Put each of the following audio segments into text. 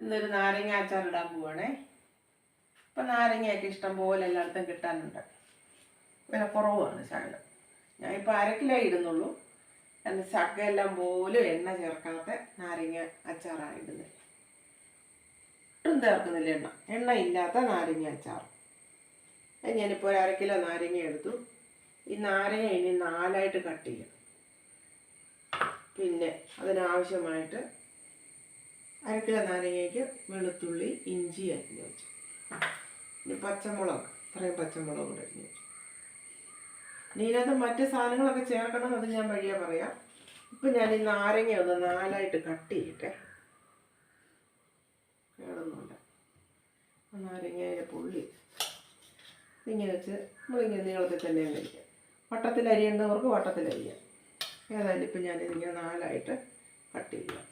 ഇന്നൊരു നാരങ്ങ അച്ചാർ ഇടാൻ പോവാണേ. ഇപ്പം നാരങ്ങയൊക്കെ ഇഷ്ടം പോലെ എല്ലായിടത്തും കിട്ടാനുണ്ട്. വില കുറവാണ് ശകലം. ഞാൻ ഇപ്പോൾ അരക്കിലേ കിലോ ഇടുന്നുള്ളൂ. എന്ന് ചക്കയെല്ലാം പോലും എണ്ണ ചേർക്കാത്ത നാരങ്ങ അച്ചാറാണ് ഇടുന്നത്. ഒട്ടും ചേർക്കുന്നില്ല എണ്ണ. എണ്ണ ഇല്ലാത്ത നാരങ്ങ അച്ചാർ. ഞാനിപ്പോൾ ഒരു അര കിലോ നാരങ്ങ എടുത്തു. ഈ നാരങ്ങ ഇനി നാലായിട്ട് കട്ട് ചെയ്യാം പിന്നെ അതിനാവശ്യമായിട്ട് അര കിലോ നാരങ്ങയ്ക്ക് വെളുത്തുള്ളി ഇഞ്ചി അരിഞ്ഞു വെച്ചു. ഇനി പച്ചമുളക് ഇത്രയും പച്ചമുളക് കൂടെ അരിഞ്ഞു വെച്ചു. ഇനി ഇതിനകത്ത് മറ്റ് സാധനങ്ങളൊക്കെ ചേർക്കണം അത് ഞാൻ വഴിയെ പറയാം. ഇപ്പം ഞാൻ ഈ നാരങ്ങ ഒന്ന് നാലായിട്ട് കട്ട് ചെയ്യട്ടെ. കേടുന്നുണ്ട്. നാരങ്ങയിലെ പുള്ളി ഇങ്ങനെ വെച്ച് നമ്മളിങ്ങനെ നീളത്തിൽ തന്നെ കഴിക്കാം വട്ടത്തിൽ അരിയേണ്ടവർക്ക് വട്ടത്തിൽ അരിയാം ഏതായാലും ഇപ്പം ഞാൻ ഇതിങ്ങനെ നാലായിട്ട് കട്ട് ചെയ്യാം.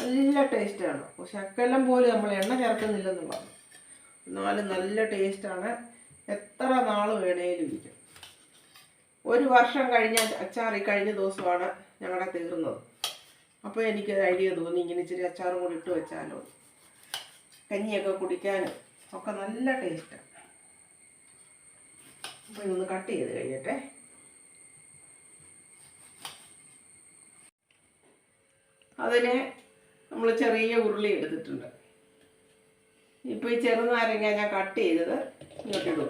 നല്ല ടേസ്റ്റാണ് ശക്കെല്ലാം പോലും നമ്മൾ എണ്ണ ചേർക്കുന്നില്ലെന്നുള്ളതാണ്. എന്നാലും നല്ല ടേസ്റ്റാണ് എത്ര നാൾ വേണേലും ഇരിക്കും. ഒരു വർഷം കഴിഞ്ഞ അച്ചാർ ഈ കഴിഞ്ഞ ദിവസമാണ് ഞങ്ങളുടെ തീർന്നത്. അപ്പോൾ എനിക്ക് ഐഡിയ തോന്നി ഇങ്ങനെ ഇച്ചിരി അച്ചാറും കൂടി ഇട്ട് വെച്ചാലോ. കഞ്ഞിയൊക്കെ കുടിക്കാനും ഒക്കെ നല്ല ടേസ്റ്റാണ് അപ്പോൾ ഇതൊന്ന് കട്ട് ചെയ്ത് കഴിയട്ടെ. അതിന് നമ്മൾ ചെറിയ ഉരുളി എടുത്തിട്ടുണ്ട്. ഇപ്പോൾ ഈ ചെറുനാരങ്ങ ഞാൻ കട്ട് ചെയ്തത് ഇങ്ങോട്ടിടും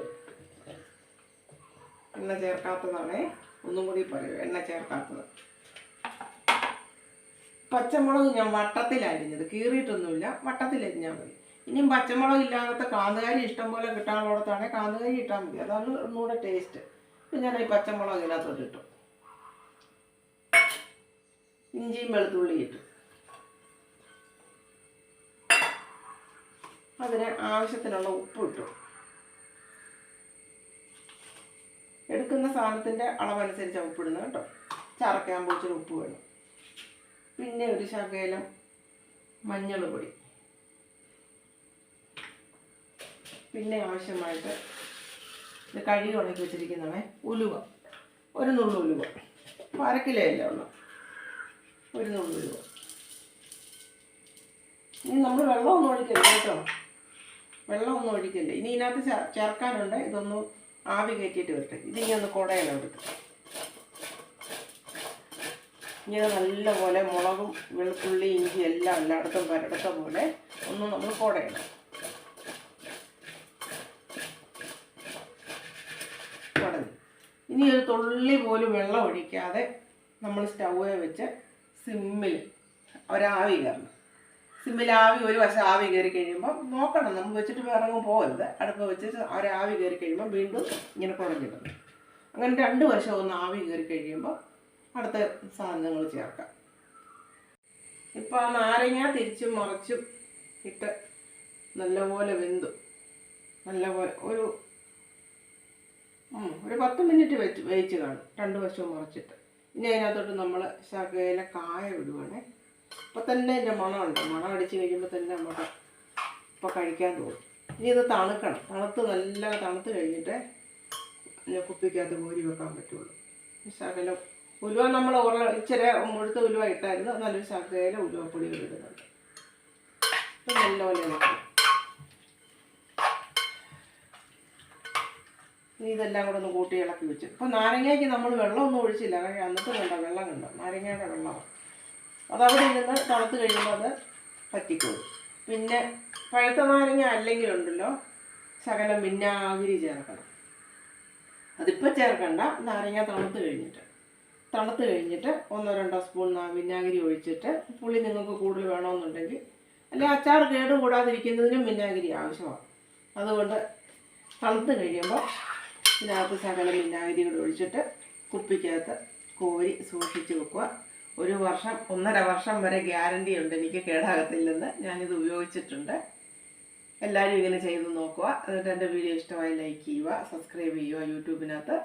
എണ്ണ ചേർക്കാത്തതാണേ. ഒന്നും കൂടി പറയൂ എണ്ണ ചേർക്കാത്തത്. പച്ചമുളക് ഞാൻ വട്ടത്തിലരിഞ്ഞത് കീറിയിട്ടൊന്നുമില്ല വട്ടത്തിലരിഞ്ഞാൽ മതി. ഇനിയും പച്ചമുളക് ഇല്ലാത്ത കാന്തുകാരി ഇഷ്ടം പോലെ കിട്ടാനുള്ളടത്താണെങ്കിൽ കാന്തുകാരി ഇട്ടാൽ മതി. അതാണ് ഒന്നുകൂടെ ടേസ്റ്റ്. ഇപ്പം ഞാൻ ഈ പച്ചമുളക് ഇതിനകത്തോട്ട് ഇട്ടു. ഇഞ്ചിയും വെളുത്തുള്ളി ഇട്ടു. അതിന് ആവശ്യത്തിനുള്ള ഉപ്പ് ഇട്ടു. എടുക്കുന്ന സാധനത്തിന്റെ അളവനുസരിച്ച് ഉപ്പിടുന്നത് കേട്ടോ. ചറക്കാൻ പോയിച്ചൊരു ഉപ്പ് വേണം. പിന്നെ ഒരു ശകലം മഞ്ഞൾ പൊടി പിന്നെ ആവശ്യമായിട്ട് ഇത് കഴുകി ഉണക്കി വെച്ചിരിക്കുന്നതാണ് ഉലുവ. ഒരു നുള്ളു ഉലുവ. അപ്പോൾ അര കിലോ ഉള്ളു. ഒരു നുള്ളു ഉലുവ. ഇനി നമ്മൾ വെള്ളമൊന്നും ഒഴിക്കരുത് കേട്ടോ. വെള്ളമൊന്നും ഒഴിക്കില്ല ഇനി ഇതിനകത്ത് ചേർക്കാനുണ്ട്. ഇതൊന്ന് ആവി കയറ്റിയിട്ട് വരട്ടെ. ഇതിങ്ങനെ ഒന്ന് കുടയണം എടുത്ത്. ഇങ്ങനെ നല്ലപോലെ മുളകും വെളുത്തുള്ളി ഇഞ്ചി എല്ലാം എല്ലായിടത്തും പരടത്ത പോലെ ഒന്ന് നമ്മൾ കുടയണം. കുടഞ്ഞു. ഇനി ഒരു തുള്ളി പോലും വെള്ളം ഒഴിക്കാതെ നമ്മൾ സ്റ്റൗവേ വെച്ച് സിമ്മിൽ ഒരാവി കയറണം. സിമ്മിൽ ആവി ഒരു വശം ആവി കയറി കഴിയുമ്പോൾ നോക്കണം. നമ്മൾ വെച്ചിട്ട് വേറെ അങ്ങ് പോകരുത് അടുപ്പ് വെച്ചിട്ട് ഒരു ആവി കയറി കഴിയുമ്പോൾ വീണ്ടും ഇങ്ങനെ കുറഞ്ഞിടും അങ്ങനെ രണ്ട് വശം ഒന്ന് ആവി കയറി കഴിയുമ്പോൾ അടുത്ത സാധനങ്ങൾ ചേർക്കാം. ഇപ്പോൾ ആ നാരങ്ങ തിരിച്ചും മറിച്ചും ഇട്ട് നല്ലപോലെ വെന്തു. നല്ലപോലെ ഒരു ഒരു പത്ത് മിനിറ്റ് വെച്ച് വേവിച്ച് കാണും. രണ്ട് വശവും മറിച്ചിട്ട്. ഇനി അതിനകത്തോട്ട് നമ്മൾ ശകല കായ വിടുവാണേ ഇപ്പം തന്നെ എന്റെ മണമുണ്ട്. മണം അടിച്ച് കഴിയുമ്പോൾ തന്നെ നമുക്ക് ഇപ്പം കഴിക്കാൻ തോന്നും. ഇനി ഇത് തണുക്കണം. തണുത്ത് നല്ല തണുത്ത് കഴിഞ്ഞിട്ട് പിന്നെ കുപ്പിക്കകത്ത് കോരി വെക്കാൻ പറ്റുള്ളൂ. ശകലം ഉലുവ നമ്മൾ ഉരുള ഇച്ചിരി മുഴുത്ത ഉലുവ ഇട്ടായിരുന്നു. നല്ലൊരു ശകല ഉലുവപ്പൊടികൾ ഇടുന്നുണ്ട്. നല്ലപോലെ വെക്കണം. ഇനി ഇതെല്ലാം കൂടെ ഒന്ന് കൂട്ടി ഇളക്കി വെച്ചു. ഇപ്പം നാരങ്ങയ്ക്ക് നമ്മൾ വെള്ളമൊന്നും ഒഴിച്ചില്ല. അന്നത്തെ കണ്ടോ? വെള്ളം കണ്ടോ? നാരങ്ങയുടെ വെള്ളമാണ്. അതവിടെ ഇരുന്ന് തണുത്ത് കഴിയുമ്പോൾ അത് പറ്റിക്കോളും. പിന്നെ പഴുത്ത നാരങ്ങ അല്ലെങ്കിലുണ്ടല്ലോ ശകലം വിന്നാഗിരി ചേർക്കണം. അതിപ്പോൾ ചേർക്കണ്ട നാരങ്ങ തണുത്ത് കഴിഞ്ഞിട്ട്. തണുത്ത് കഴിഞ്ഞിട്ട് ഒന്നോ രണ്ടോ സ്പൂൺ വിന്നാഗിരി ഒഴിച്ചിട്ട് പുളി നിങ്ങൾക്ക് കൂടുതൽ വേണമെന്നുണ്ടെങ്കിൽ അല്ലെ അച്ചാർ കേട് കൂടാതിരിക്കുന്നതിനും വിനാഗിരി ആവശ്യമാണ്. അതുകൊണ്ട് തണുത്ത് കഴിയുമ്പോൾ ഇതിനകത്ത് ശകലം വിന്നാഗിരി കൂടെ ഒഴിച്ചിട്ട് കുപ്പിക്കകത്ത് കോരി സൂക്ഷിച്ച് വെക്കുക. ഒരു വർഷം ഒന്നര വർഷം വരെ ഗ്യാരണ്ടി ഉണ്ട്. എനിക്ക് കേടാകത്തില്ലെന്ന് ഞാനിത് ഉപയോഗിച്ചിട്ടുണ്ട്. എല്ലാവരും ഇങ്ങനെ ചെയ്ത് നോക്കുക. എന്നിട്ട് എന്റെ വീഡിയോ ഇഷ്ടമായി ലൈക്ക് ചെയ്യുക സബ്സ്ക്രൈബ് ചെയ്യുക യൂട്യൂബിനകത്ത്.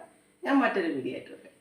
ഞാൻ മറ്റൊരു വീഡിയോ ആയിട്ട് വരാം.